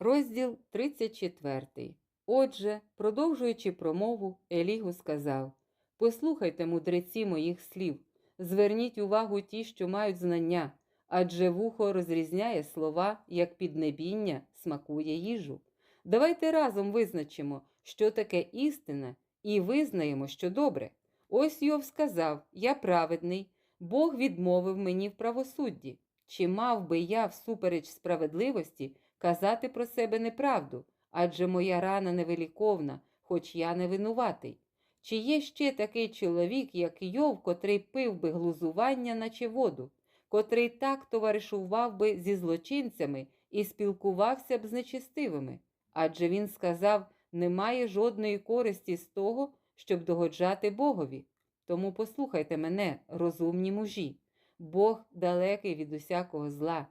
Розділ 34. Отже, продовжуючи промову, Елігу сказав: Послухайте, мудреці моїх слів, зверніть увагу ті, що мають знання, адже вухо розрізняє слова, як піднебіння смакує їжу. Давайте разом визначимо, що таке істина, і визнаємо, що добре. Ось Йов сказав: Я праведний, Бог відмовив мені в правосудді. Чи мав би я, всупереч справедливості, казати про себе неправду, адже моя рана невеликовна, хоч я не винуватий. Чи є ще такий чоловік, як Йов, котрий пив би глузування, наче воду, котрий так товаришував би зі злочинцями і спілкувався б з нечестивими? Адже він сказав, немає жодної користі з того, щоб догоджати Богові. Тому послухайте мене, розумні мужі, Бог далекий від усякого зла,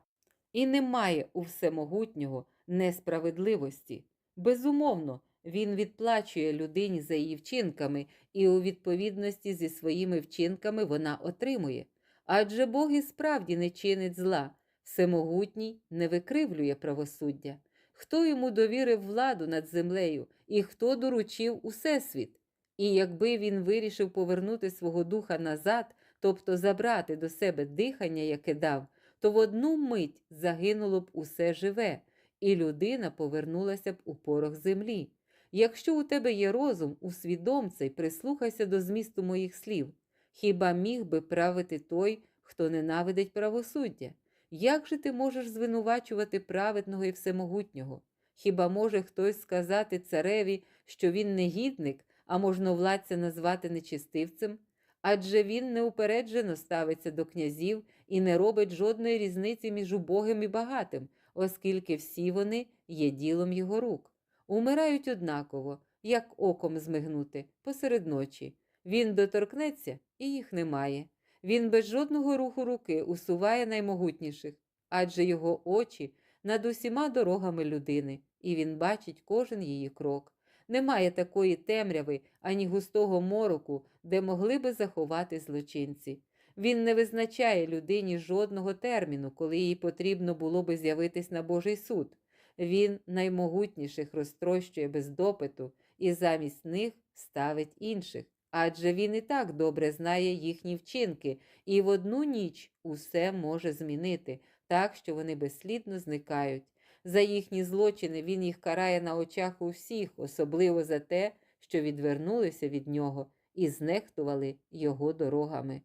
і немає у всемогутнього несправедливості. Безумовно, він відплачує людині за її вчинками, і у відповідності зі своїми вчинками вона отримує. Адже Бог і справді не чинить зла, всемогутній не викривлює правосуддя. Хто йому довірив владу над землею і хто доручив усесвіт? І якби він вирішив повернути свого духа назад, тобто забрати до себе дихання, яке дав, то в одну мить загинуло б усе живе, і людина повернулася б у порох землі. Якщо у тебе є розум, усвідом це й прислухайся до змісту моїх слів. Хіба міг би правити той, хто ненавидить правосуддя? Як же ти можеш звинувачувати праведного і всемогутнього? Хіба може хтось сказати цареві, що він негідник, а можновладця назвати нечистивцем? Адже він неупереджено ставиться до князів і не робить жодної різниці між убогим і багатим, оскільки всі вони є ділом його рук. Умирають однаково, як оком змигнути, посеред ночі. Він доторкнеться і їх немає. Він без жодного руху руки усуває наймогутніших, адже його очі над усіма дорогами людини, і він бачить кожен її крок. Немає такої темряви ані густого мороку, де могли би заховати злочинці. Він не визначає людині жодного терміну, коли їй потрібно було би з'явитись на Божий суд. Він наймогутніших розтрощує без допиту і замість них ставить інших. Адже він і так добре знає їхні вчинки, і в одну ніч усе може змінити, так що вони безслідно зникають. За їхні злочини він їх карає на очах у всіх, особливо за те, що відвернулися від нього і знехтували його дорогами.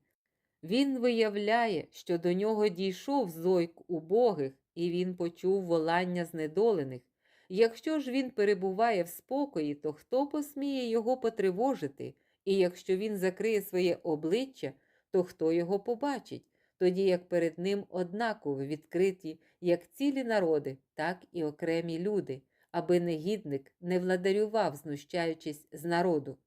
Він виявляє, що до нього дійшов зойк убогих, і він почув волання знедолених. Якщо ж він перебуває в спокої, то хто посміє його потривожити? І якщо він закриє своє обличчя, то хто його побачить, тоді як перед ним однаково відкриті як цілі народи, так і окремі люди, аби негідник не владарював, знущаючись з народу.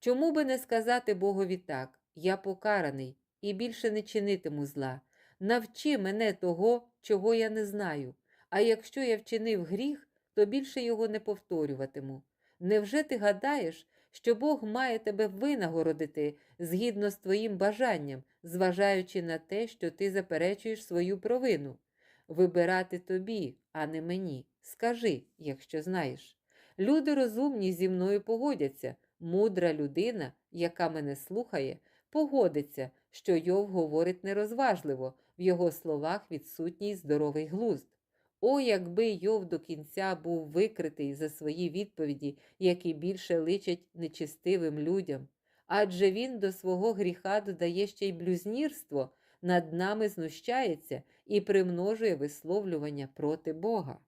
Чому би не сказати Богові так, я покараний і більше не чинитиму зла. Навчи мене того, чого я не знаю, а якщо я вчинив гріх, то більше його не повторюватиму. Невже ти гадаєш, що Бог має тебе винагородити згідно з твоїм бажанням, зважаючи на те, що ти заперечуєш свою провину? Вибирати тобі, а не мені. Скажи, якщо знаєш. Люди розумні зі мною погодяться, мудра людина, яка мене слухає, погодиться, що Йов говорить нерозважливо, в його словах відсутній здоровий глузд. О, якби Йов до кінця був викритий за свої відповіді, які більше личать нечистивим людям, адже він до свого гріха додає ще й блюзнірство, над нами знущається і примножує висловлювання проти Бога.